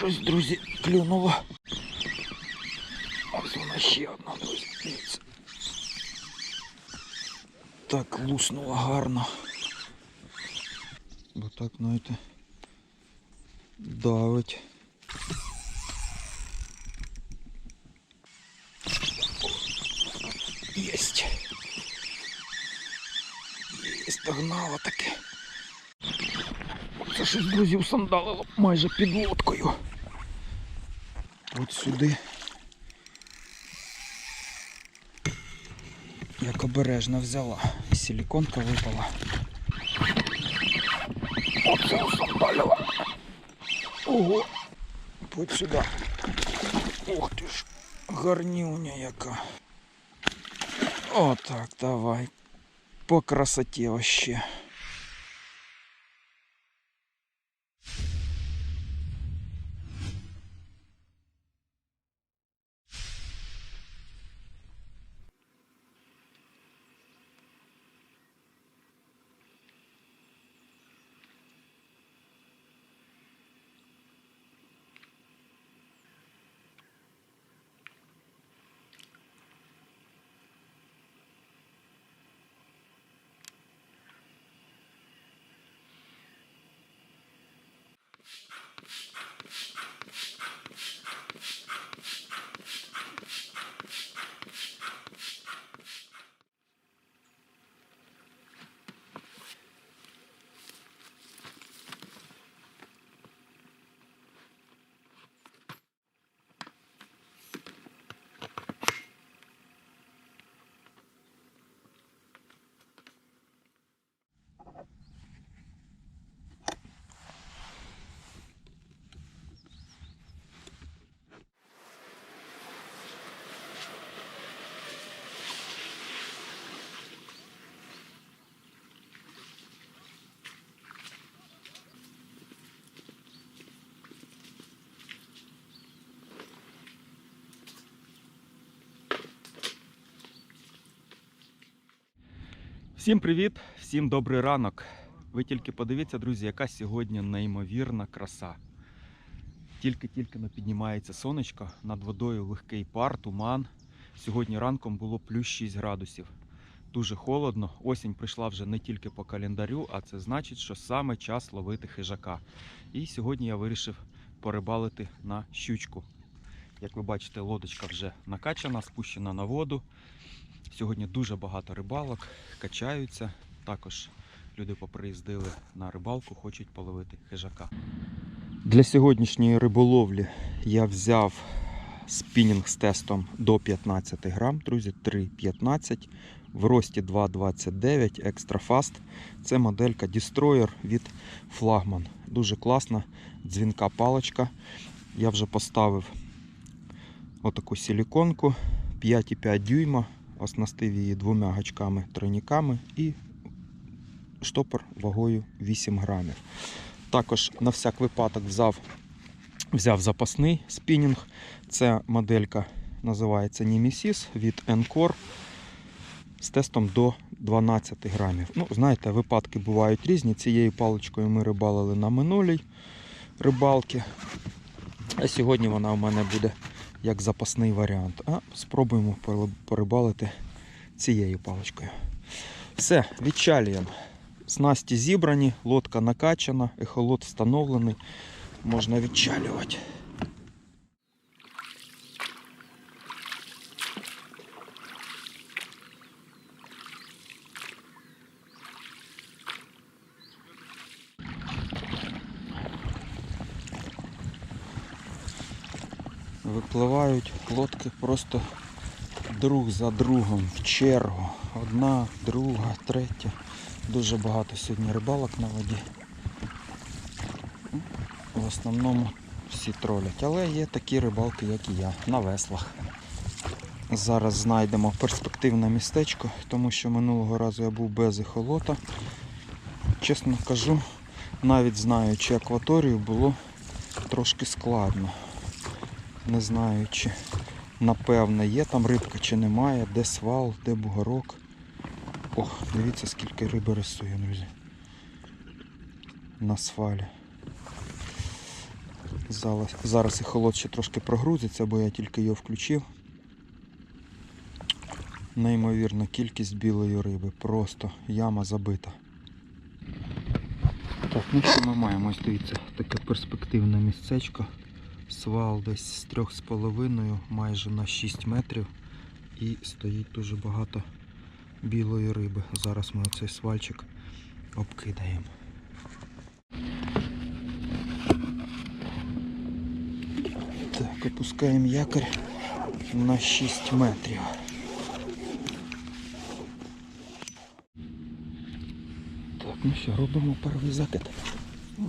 щось, друзі, клюнуло. Ось вона ще одна, друзі. Так луснула гарно. Бо так, знаєте, давить. Єсть. Єсть, догнала таке. Це щось, друзі, усандалило майже під лодкою. От сюди. Як обережно взяла. Силіконка випала. Оце усандалила. Ого. Будь сюди. Ух ти ж. Гарнюня яка. Отак, давай. По красоті вообще. Всім привіт, всім добрий ранок. Ви тільки подивіться, друзі, яка сьогодні неймовірна краса. Тільки-тільки піднімається сонечко, над водою легкий пар, туман. Сьогодні ранком було плюс 6 градусів. Дуже холодно. Осінь прийшла вже не тільки по календарю, а це значить, що саме час ловити хижака. І сьогодні я вирішив порибалити на щучку. Як ви бачите, лодочка вже накачана, спущена на воду. Сьогодні дуже багато рибалок, качаються. Також люди поприїздили на рибалку, хочуть половити хижака. Для сьогоднішньої риболовлі я взяв спінінг з тестом до 15 грам, друзі, 3,15 в рості 2,29 Extra Fast. Це моделька Destroyer від Flagman. Дуже класна дзвінка паличка. Я вже поставив отаку силіконку 5,5 дюйма оснастив її двома гачками тройниками і штопор вагою 8 грамів. Також на всяк випадок взяв, взяв запасний спінінг. Це моделька називається Nemesis від Encore з тестом до 12 грамів. Ну, знаєте, випадки бувають різні. Цією паличкою ми рибалили на минулій рибалки. А сьогодні вона у мене буде як запасний варіант. А спробуємо порибалити цією паличкою. Все, відчалюємо. Снасті зібрані, лодка накачана, ехолот встановлений. Можна відчалювати. Випливають лодки просто друг за другом в чергу. Одна, друга, третя. Дуже багато сьогодні рибалок на воді. В основному всі тролять. Але є такі рибалки, як і я, на веслах. Зараз знайдемо перспективне містечко, тому що минулого разу я був без ехолота. Чесно кажу, навіть знаючи акваторію, було трошки складно. Не знаю, чи напевне є там рибка чи немає, де свал, де бугорок. Ох, дивіться скільки риби рисує, друзі. На свалі. Зараз, зараз і холод ще трошки прогрузиться, бо я тільки його включив. Неймовірна кількість білої риби. Просто яма забита. Так, ну що ми маємо? Ось дивіться, таке перспективне місцечко. Свал десь з 3,5 майже на 6 метрів. І стоїть дуже багато білої риби. Зараз ми оцей свальчик обкидаємо. Так, опускаємо якорь на 6 метрів. Так, ну що, робимо перший закид.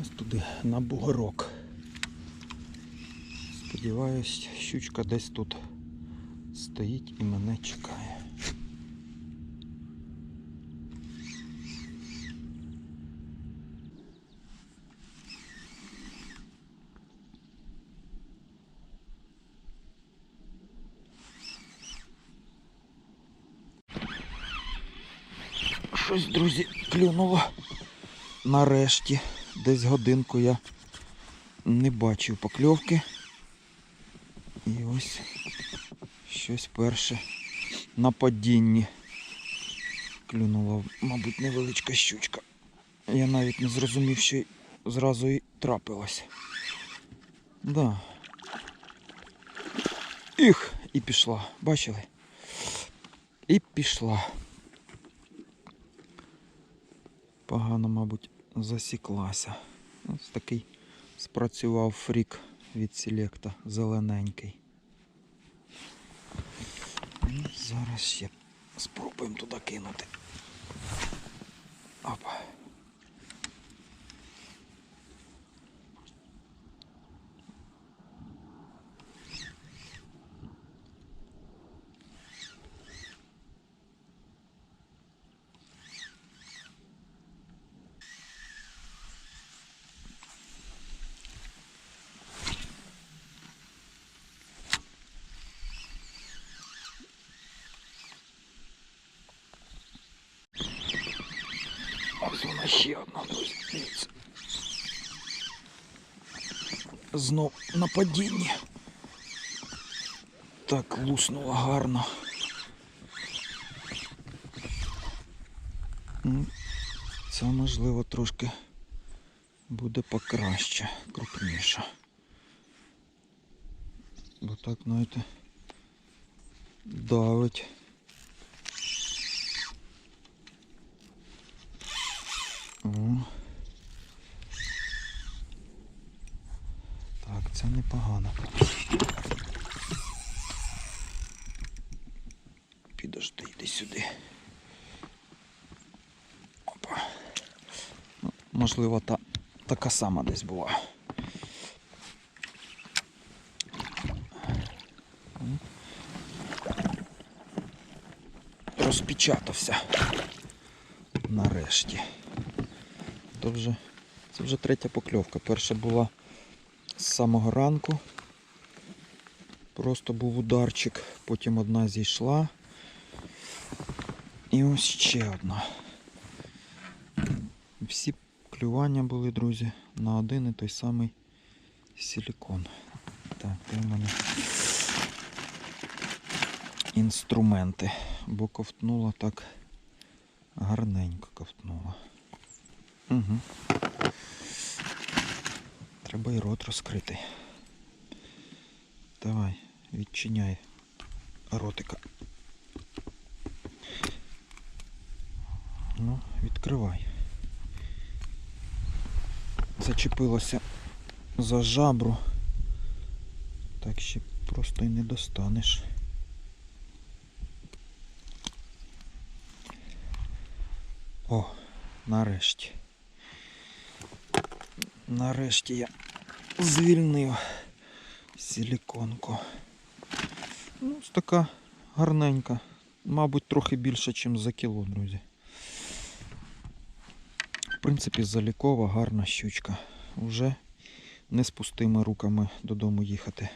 Ось туди, на бугорок. Сподіваюсь, щучка десь тут стоїть і мене чекає. Щось, друзі, клюнуло. Нарешті. Десь годинку я не бачив покльовки. Ось щось перше на падінні. Клюнула, мабуть, невеличка щучка. Я навіть не зрозумів, що зразу і трапилась. Да. Їх, і пішла. Бачили? І пішла. Погано, мабуть, засіклася. Ось такий спрацював фрік від селекта зелененький. Ну, зараз ще спробуємо туди кинути. Опа. Ось вона ще одна, друзі. Дивіться. Знов на. Так, луснула гарно. Це можливо трошки буде покраще, крупніше. Бо так, знаєте, давить. О. Так, це непогано. Підожди, йди сюди. Опа. Ну, можливо, та така сама десь була. Розпечатався. Нарешті. То вже, це вже третя покльовка. Перша була з самого ранку. Просто був ударчик, потім одна зійшла. І ось ще одна. Всі клювання були, друзі, на один і той самий силікон. Так, де в мене інструменти, бо ковтнула так гарненько ковтнула. Угу. Треба і рот розкрити. Давай, відчиняй ротика. Ну, відкривай. Зачепилося за жабру. Так ще просто і не достанеш. О, нарешті. Нарешті я звільнив силіконку. Ну, ось така гарненька. Мабуть, трохи більше, ніж за кіло, друзі. В принципі, залікова, гарна щучка. Уже не з пустими руками додому їхати.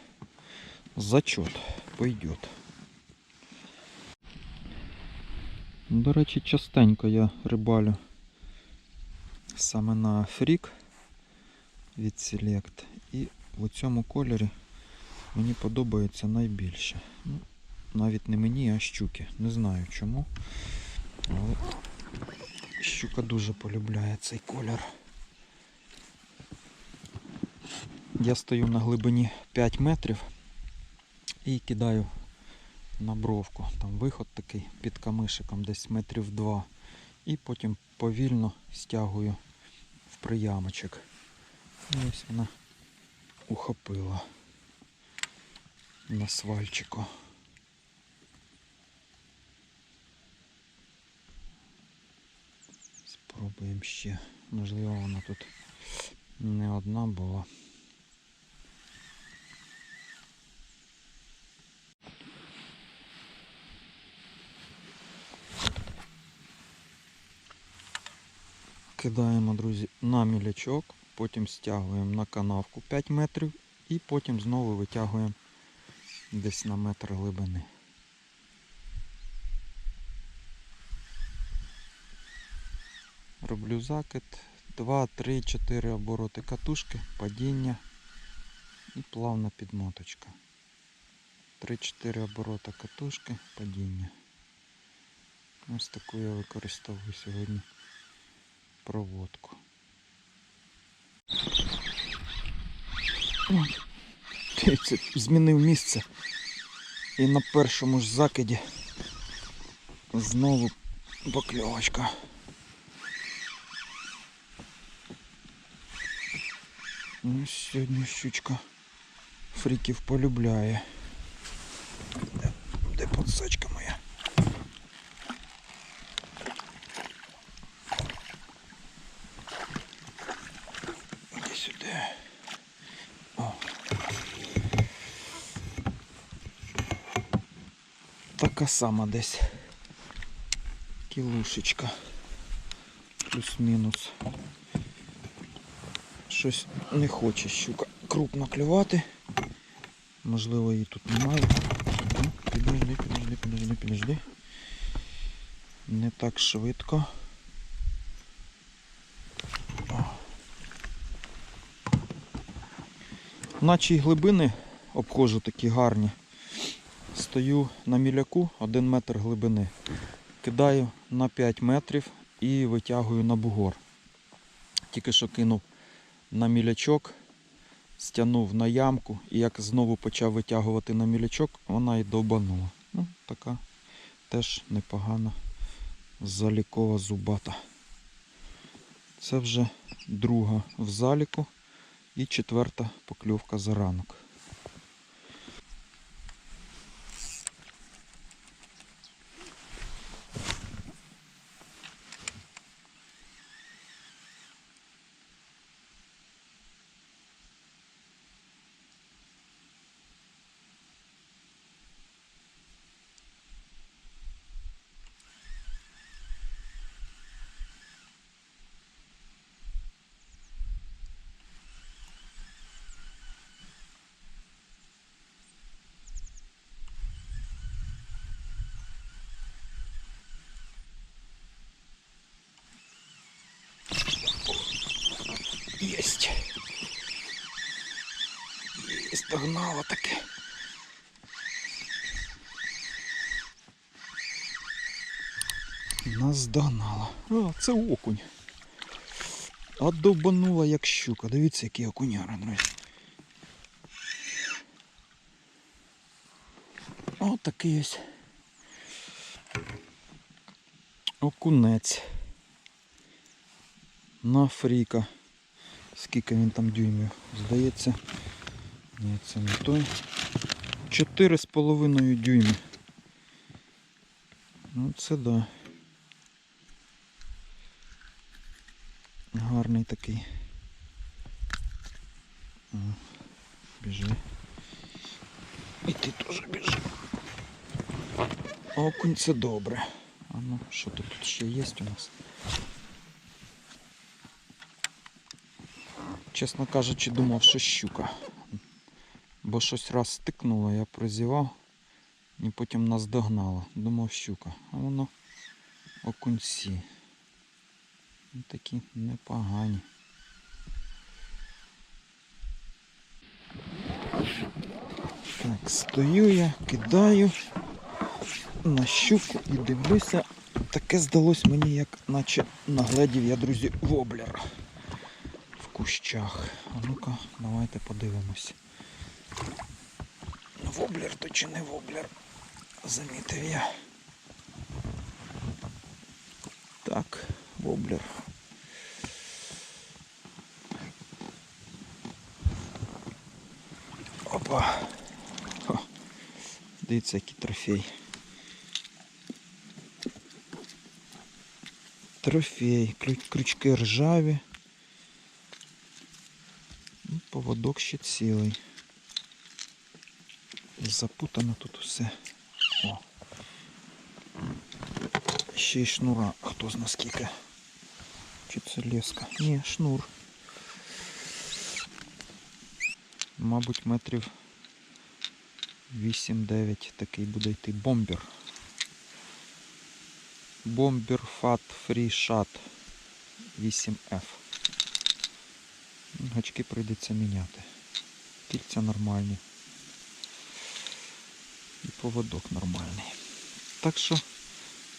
Зачот пойдет. До речі, частенько я рибалю саме на фрік від Select. В цьому кольорі мені подобається найбільше. Ну, навіть не мені, а щуки. Не знаю чому. Але щука дуже полюбляє цей колір. Я стою на глибині 5 метрів і кидаю на бровку. Там виход такий під камишиком, десь метрів 2. І потім повільно стягую в приямочок. Ось вона ухопила на свальчику. Спробуємо ще. Можливо, вона тут не одна була. Кидаємо, друзі, на мілячок, потім стягуємо на канавку 5 метрів і потім знову витягуємо десь на метр глибини. Роблю закид 2, 3, 4 обороти катушки, падіння і плавна підмоточка. 3-4 оборота катушки, падіння. Ось таку я використовую сьогодні проводку. Ой, Дивіться, змінив місце. І на першому ж закиді знову покльовочка. Ну, сьогодні щучка фріків полюбляє. Де, де подсачка моя? Іди сюди. О. Така сама десь. Кілушечка. Плюс-мінус. Щось не хоче щука крупно клювати. Можливо її тут немає. Підожди, підожди, підожди, підожди. Не так швидко. Наче й глибини обходжу такі гарні. Стою на міляку 1 метр глибини. Кидаю на 5 метрів і витягую на бугор. Тільки що кинув на мілячок, стягнув на ямку і як знову почав витягувати на мілячок, вона і довбанула. Ну, така теж непогана залікова зубата. Це вже друга в заліку і четверта покльовка за ранок. Єсть. Єсть, догнала таке. Нас догнала. А, це окунь. А довбанула як щука. Дивіться, які окуняри, друзі. Такий ось. Окунець. На фріка. Скільки він там дюймів? Здається. Ні, це не той. Чотири з половиною дюйми. Ну це да. Гарний такий. Біжи. І ти теж біжи. Окунь це добре. А ну, що тут тут ще є у нас? Чесно кажучи, думав, що щука. Бо щось раз стикнуло, я прозівав і потім нас догнало. Думав щука. А воно окунці. Ну, Такі непогані. Так, стою я, кидаю на щуку і дивлюся. Таке здалось мені, як наче нагледів я, друзі, воблер в кущах. А ну-ка, давайте подивимось. Воблер то чи не воблер? Замітив я. Так, воблер. Опа. Хо. Дивіться, який трофей. Трофей, крючки ржаві. Ну, Поводок ще цілий. Запутано тут усе. О. Ще й шнура, хто зна скільки. Чи це леска? Ні, шнур. Мабуть, метрів 8-9 такий буде йти бомбер. Бомбер Fat Free Shot 8F. Гачки прийдеться міняти. Кільця нормальні. І поводок нормальний. Так що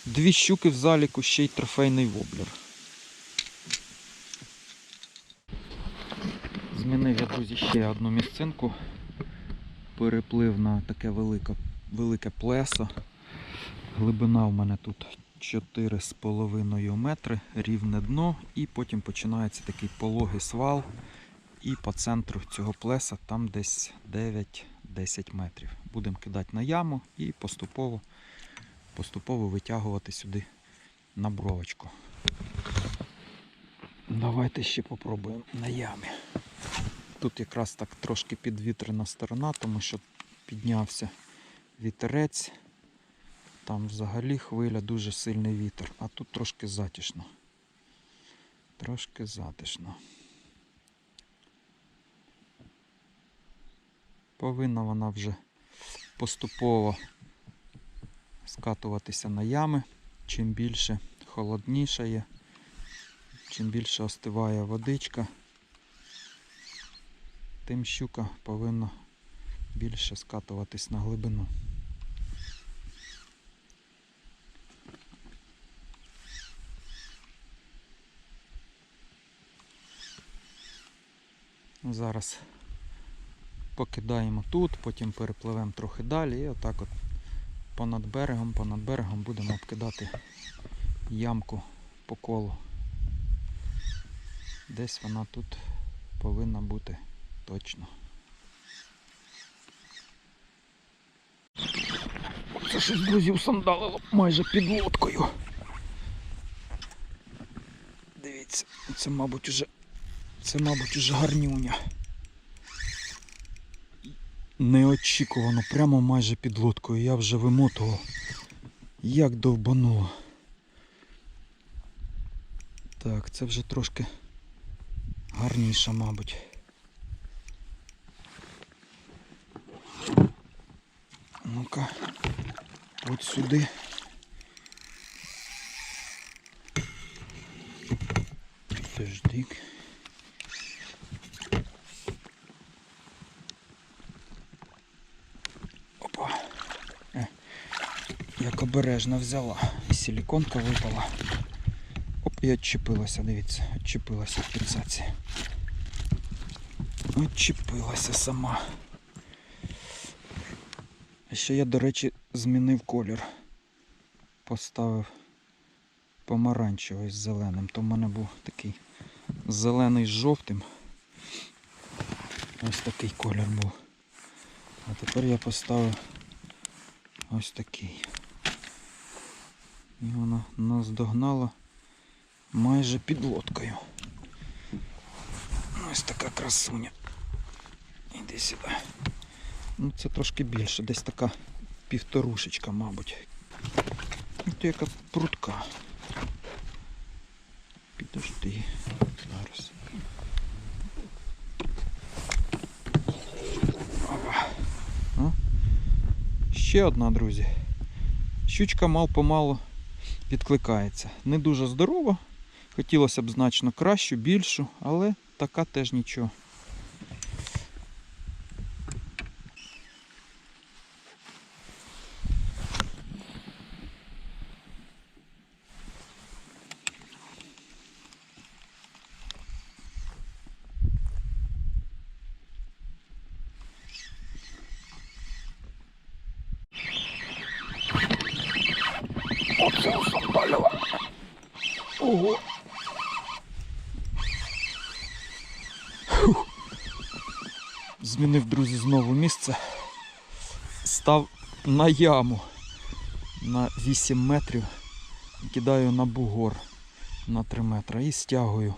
дві щуки в заліку, ще й трофейний воблер. Змінив я, друзі, ще одну місцинку. Переплив на таке велике, велике плесо. Глибина в мене тут 4,5 метри, рівне дно, і потім починається такий пологий свал. І по центру цього плеса там десь 9-10 метрів. Будемо кидати на яму і поступово, поступово витягувати сюди на бровочку. Давайте ще попробуємо на ямі. Тут якраз так трошки підвітрена сторона, тому що піднявся вітерець. Там взагалі хвиля дуже сильний вітер, а тут трошки затишно. Трошки затишно. Повинна вона вже поступово скатуватися на ями. Чим більше холоднішає, чим більше остиває водичка, тим щука повинна більше скатуватись на глибину. Зараз покидаємо тут, потім перепливемо трохи далі і отак от понад берегом, понад берегом будемо обкидати ямку по колу. Десь вона тут повинна бути точно. Це щось, друзі, усандалило майже під лодкою. Дивіться, це, мабуть, уже це, мабуть, уже гарнюня. Неочікувано, прямо майже під лодкою. Я вже вимотував. Як довбануло. Так, це вже трошки гарніше, мабуть. Ну-ка, от сюди. Подожди. Опа. Е, як обережно взяла. І силіконка випала. Оп, і відчепилася, дивіться, відчепилася в фіксації. Відчепилася сама. А ще я, до речі, змінив колір. Поставив помаранчевий з зеленим. То в мене був такий зелений з жовтим. Ось такий колір був. А тепер я поставив ось такий. І вона наздогнала майже під лодкою. Ось така красуня. Іди сюди. Ну це трошки більше, десь така півторушечка, мабуть. Ну, то яка прутка. Підожди. Зараз. Опа. Ще одна, друзі. Щучка мал помалу відкликається. Не дуже здорова. Хотілося б значно кращу, більшу, але така теж нічого. Ого! Змінив, друзі, знову місце. Став на яму на 8 метрів. Кидаю на бугор на 3 метри і стягую.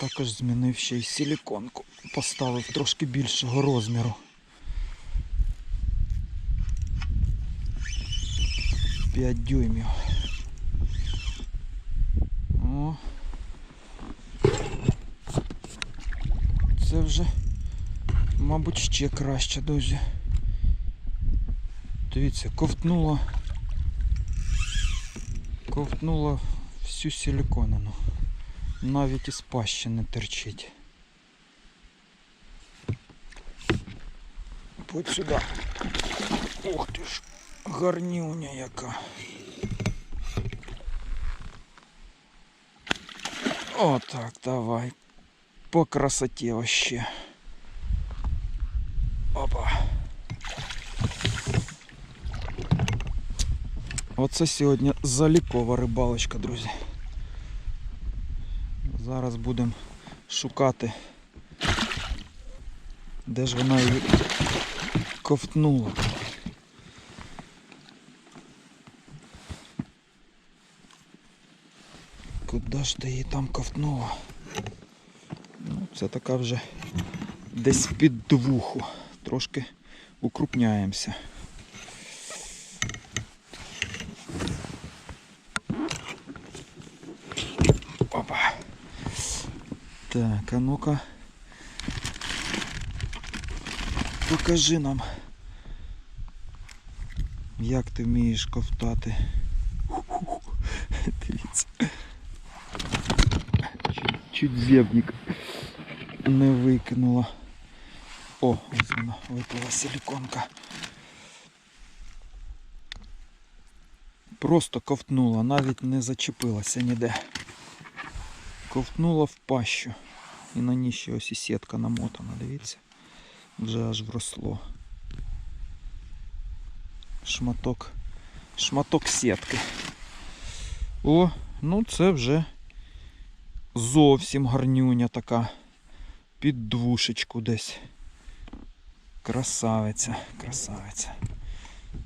Також змінив ще й силіконку. Поставив трошки більшого розміру. 5 дюймів. О. Це вже, мабуть, ще краще, друзі. Дивіться, ковтнуло. Ковтнуло всю силіконину. Навіть із пащі не терчить. Будь сюди. Ух ти ж, гарнюня яка. Отак, давай. По красоті вообще. Опа. Оце сьогодні залікова рибалочка, друзі. Зараз будемо шукати, де ж вона її ковтнула. Куди ж ти її там ковтнула? Ну, це така вже десь під двуху. Трошки укрупняємося. Опа. Так, а ну-ка. Покажи нам, як ти вмієш ковтати. Дивіться. Чуть, зебник не викинула. О, ось вона випала силіконка. Просто ковтнула, навіть не зачепилася ніде. Ковтнула в пащу. І на ній ще ось і сітка намотана, дивіться. Вже аж вросло. Шматок. Шматок сітки. О, ну це вже зовсім гарнюня така. Під двушечку десь. Красавиця, красавиця.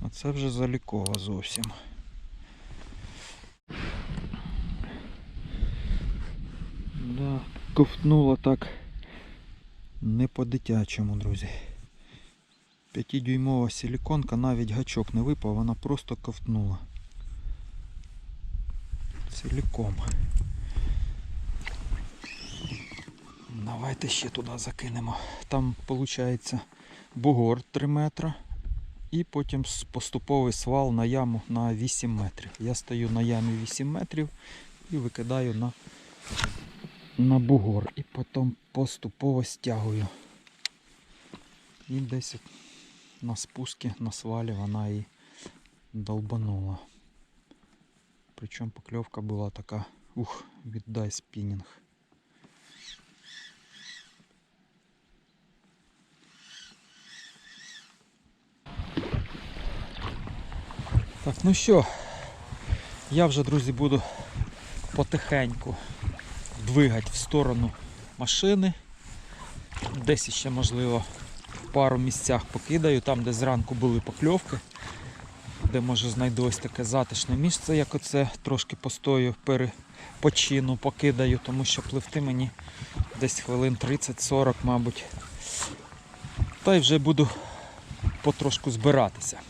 Оце вже залікова зовсім. Да, ковтнула так не по-дитячому, друзі. П'ятидюймова силіконка, навіть гачок не випав, вона просто ковтнула. Ціліком. Давайте ще туди закинемо. Там виходить бугор 3 метра. І потім поступовий свал на яму на 8 метрів. Я стою на ямі 8 метрів і викидаю на, на бугор. І потім поступово стягую. І десь на спуску, на свалі вона і долбанула. Причому покльовка була така, ух, віддай спінінг. Так, ну що, я вже, друзі, буду потихеньку двигати в сторону машини. Десь ще, можливо, в пару місцях покидаю, там, де зранку були покльовки, де може знайду ось таке затишне місце, як оце, трошки постою, перепочину, покидаю, тому що пливти мені десь хвилин 30-40, мабуть. Та й вже буду потрошку збиратися.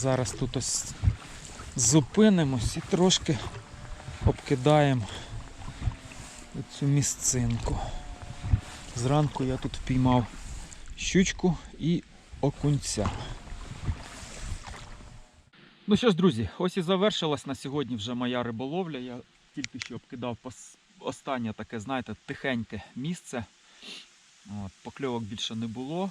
Зараз тут ось зупинимось і трошки обкидаємо цю місцинку. Зранку я тут впіймав щучку і окунця. Ну що ж, друзі, ось і завершилась на сьогодні вже моя риболовля. Я тільки що обкидав останнє таке, знаєте, тихеньке місце. От, покльовок більше не було.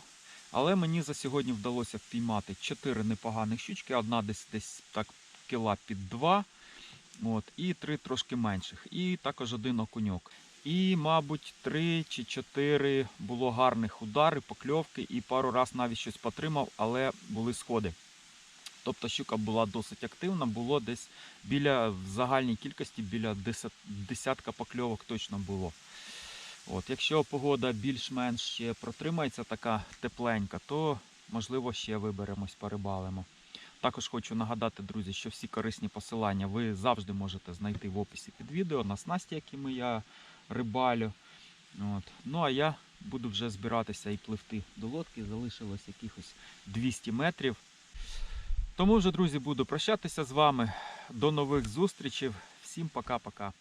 Але мені за сьогодні вдалося впіймати 4 непоганих щучки, одна десь десь так кіла під 2, от, і три трошки менших. І також один окуньок. І, мабуть, 3 чи 4 було гарних удари, покльовки, і пару раз навіть щось потримав, але були сходи. Тобто щука була досить активна, було десь біля в загальній кількості біля десятка покльовок точно було. От, якщо погода більш-менш ще протримається така тепленька, то можливо ще виберемось, порибалимо. Також хочу нагадати, друзі, що всі корисні посилання ви завжди можете знайти в описі під відео на снасті, якими я рибалю. От. Ну а я буду вже збиратися і пливти до лодки. Залишилось якихось 200 метрів. Тому вже, друзі, буду прощатися з вами. До нових зустрічей. Всім пока-пока.